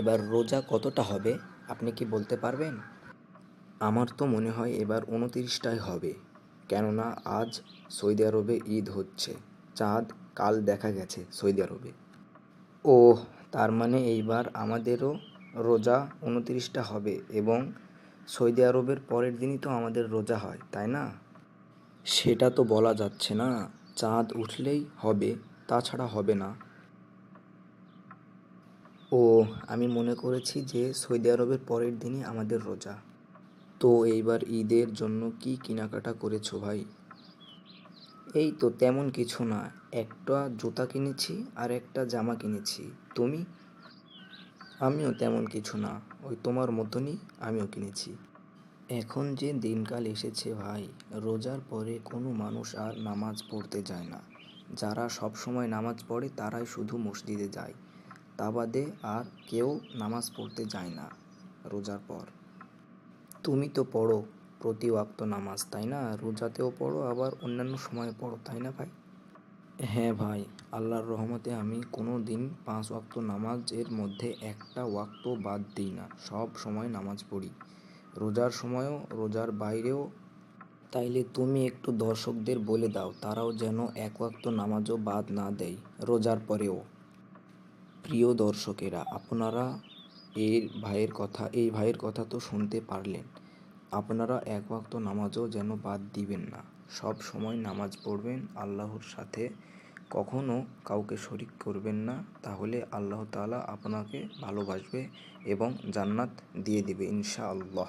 এবার রোজা কতটা হবে, আপনি কি বলতে পারবেন? আমার তো মনে হয় এবার উনতিরিশটাই হবে, কেননা আজ সৌদি আরবে ঈদ হচ্ছে, চাঁদ কাল দেখা গেছে সৌদি আরবে। ও তার মানে এইবার আমাদেরও রোজা উনতিরিশটা হবে এবং সৌদি আরবের পরের দিনই তো আমাদের রোজা হয়, তাই না? সেটা তো বলা যাচ্ছে না, চাঁদ উঠলেই হবে, তাছাড়া হবে না। ও আমি মনে করেছি যে সৌদি আরবের পরের দিনই আমাদের রোজা। তো এইবার ঈদের জন্য কি কেনাকাটা করেছ ভাই? এই তো তেমন কিছু না, একটা জুতা কিনেছি আর একটা জামা কিনেছি। তুমি? আমিও তেমন কিছু না, ওই তোমার মতনই আমিও কিনেছি। এখন যে দিনকাল এসেছে ভাই, রোজার পরে কোনো মানুষ আর নামাজ পড়তে যায় না। যারা সব সময় নামাজ পড়ে তারাই শুধু মসজিদে যায়। তা বাদে আর কেউ নামাজ পড়তে যায় না রোজার পর। তুমি তো পড়ো প্রতি ওয়াক্ত নামাজ, তাই না? রোজাতেও পড়ো, আবার অন্যান্য সময়ে পড়ো, তাই না ভাই? হ্যাঁ ভাই, আল্লাহর রহমতে আমি কোনো দিন পাঁচ ওয়াক্ত নামাজের মধ্যে একটা ওয়াক্ত বাদ দিই না, সব সময় নামাজ পড়ি। রোজার সময়ও, রোজার বাইরেও। তাইলে তুমি একটু দর্শকদের বলে দাও, তারাও যেন এক ওয়াক্ত নামাজও বাদ না দেয় রোজার পরেও। প্রিয় দর্শকেরা, আপনারা এর ভাইয়ের কথা, এই ভাইয়ের কথা তো শুনতে পারলেন। আপনারা এক ওয়াক্ত নামাজও যেন বাদ দিবেন না। সব সময় নামাজ পড়বেন, আল্লাহর সাথে কখনো কাউকে শরিক করবেন না। তাহলে আল্লাহ তাআলা আপনাকে ভালোবাসবে এবং জান্নাত দিয়ে দিবে, ইনশাআল্লাহ।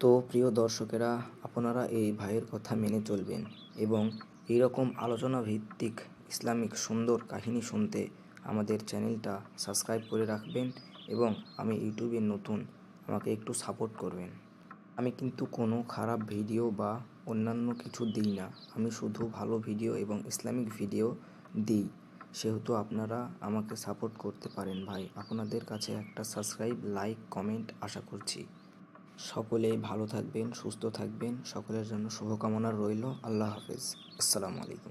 তো প্রিয় দর্শকেরা, আপনারা এই ভাইয়ের কথা মেনে চলবেন এবং এইরকম আলোচনা ভিত্তিক ইসলামিক সুন্দর কাহিনী শুনতে আমাদের চ্যানেলটা সাবস্ক্রাইব করে রাখবেন এবং আমি ইউটিউবে নতুন, আমাকে একটু সাপোর্ট করবেন। আমি কিন্তু কোনো খারাপ ভিডিও বা অন্যান্য কিছু দিই না। আমি শুধু ভালো ভিডিও এবং ইসলামিক ভিডিও দিই। সেহেতু আপনারা আমাকে সাপোর্ট করতে পারেন ভাই। আপনাদের কাছে একটা সাবস্ক্রাইব, লাইক, কমেন্ট আশা করছি। সকলেই ভালো থাকবেন, সুস্থ থাকবেন। সকলের জন্য শুভকামনা রইল। আল্লাহ হাফেজ। আসসালামু আলাইকুম।